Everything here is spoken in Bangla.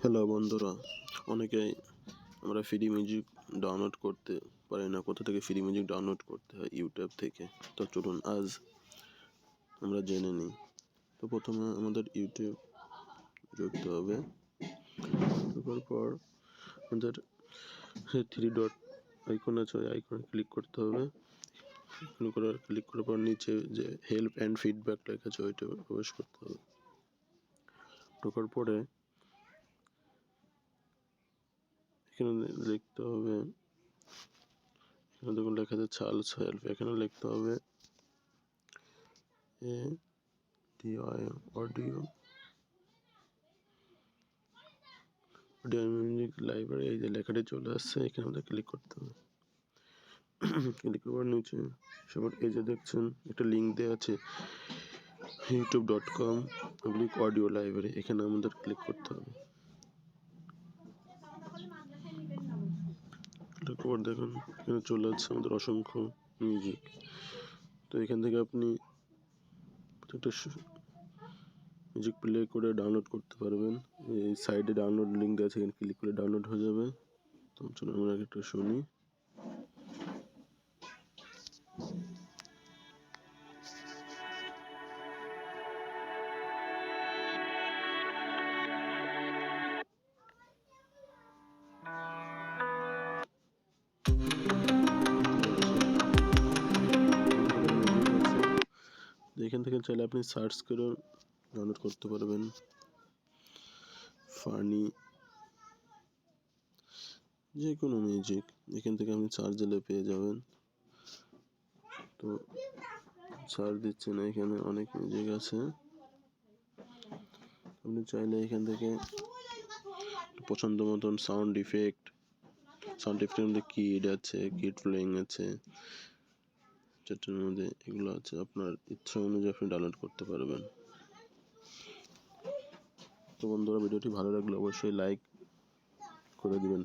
হ্যালো বন্ধুরা। অনেকেই আমরা ফ্রি মিউজিক ডাউনলোড করতে পারি না। কোথা থেকে ফ্রি মিউজিক ডাউনলোড করতে হয়? ইউটিউব থেকে। তো চলুন, আজ আমরা জেনে নিই। তো প্রথমে আমাদের ইউটিউব যোগতে হবে। তারপর পর আমাদের থ্রি ডট আইকন আছে, ওই আইকনে ক্লিক করতে হবে। ক্লিক করার ক্লিক করার পর নিচে যে হেল্প অ্যান্ড ফিডব্যাক লেখা আছে, ওইটা প্রবেশ করতে হবে। ঢোকার পরে এখানে লিখতে হবে। এখানে দেখুন লেখা আছে চাল সেলফ এখানে লিখতে হবে এ অডিও। অডিও মিউজিক লাইব্রেরি, এই যে লেখাটি চলে আসছে, এখানে আমাদের ক্লিক করতে হবে। ক্লিক করার নিচে সবার এই যে দেখছেন, একটা লিঙ্ক দেওয়া আছে YouTube dot com audio library এখানে আমাদের ক্লিক করতে হবে। তারপর দেখুন, এখানে চলে আসছে আমাদের অসংখ্য মিউজিক তো এখান থেকে আপনি প্রত্যেকটা মিউজিক প্লে করে ডাউনলোড করতে পারবেন। এই সাইডে ডাউনলোড লিঙ্ক আছে, এখানে ক্লিক করে ডাউনলোড হয়ে যাবে। তো চলুন আমরা একটু শুনি। এখান থেকে চাইলে আপনি সার্চ করে ডাউনলোড করতে পারবেন। ফানি যে কোনো মিউজিক এখান থেকে আপনি চার্জ দিলে পেয়ে যাবেন। তো চার্জ দিচ্ছে না, এখানে অনেক মিউজিক আছে। আপনি চাইলে এখান থেকে পছন্দ মতন সাউন্ড ইফেক্ট সাউন্ড ইফেক্টের মধ্যে কিড আছে কিড প্লেয়িং আছে। মধ্যে এগুলো আছে। আপনার ইচ্ছা অনুযায়ী আপনি ডাউনলোড করতে পারবেন। তো বন্ধুরা, ভিডিওটি ভালো লাগলে অবশ্যই লাইক করে দিবেন।